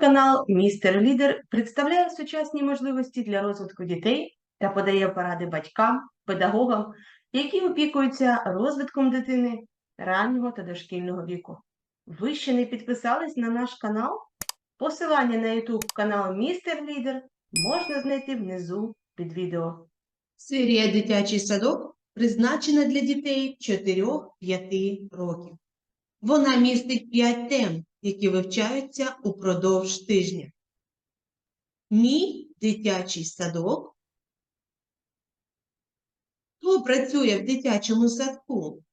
канал Містер Лідер представляє сучасні можливості для розвитку дітей та подає поради батькам, педагогам, які опікуються розвитком дитини раннього та дошкільного віку. Ви ще не підписались на наш канал? Посилання на YouTube канал Містер Лідер можна знайти внизу під відео. Серія Дитячий садок призначена для дітей 4-5 років. Вона містить 5 тем, які вивчаються упродовж тижня. Мій дитячий садок. Хто працює в дитячому садку?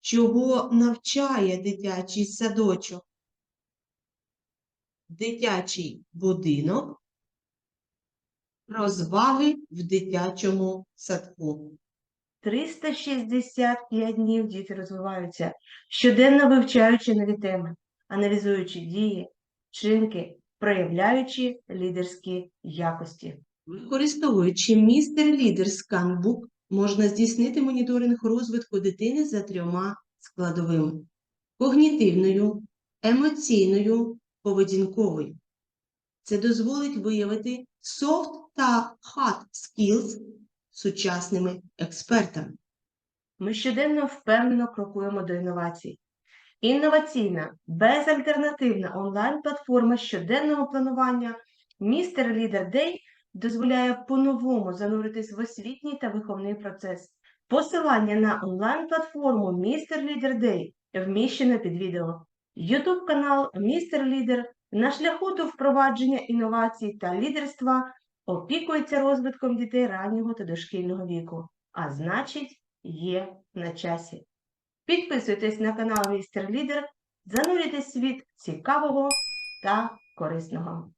Чого навчає дитячий садочок? Дитячий будинок. Розваги в дитячому садку. 365 днів діти розвиваються, щоденно вивчаючи нові теми, аналізуючи дії, вчинки, проявляючи лідерські якості. Використовуючи містер лідер сканбук, можна здійснити моніторинг розвитку дитини за трьома складовими: когнітивною, емоційною, поведінковою. Це дозволить виявити soft та hard skills сучасними експертами. Ми щоденно впевнено крокуємо до інновацій. Інноваційна, безальтернативна онлайн-платформа щоденного планування Містер Лідер Дей дозволяє по-новому зануритись в освітній та виховний процес. Посилання на онлайн-платформу Містер Лідер Дей вміщено під відео. YouTube канал Містер Лідер на шляху до впровадження інновацій та лідерства опікується розвитком дітей раннього та дошкільного віку, а значить, є на часі. Підписуйтесь на канал Містер Лідер, занурюйтесь світ цікавого та корисного.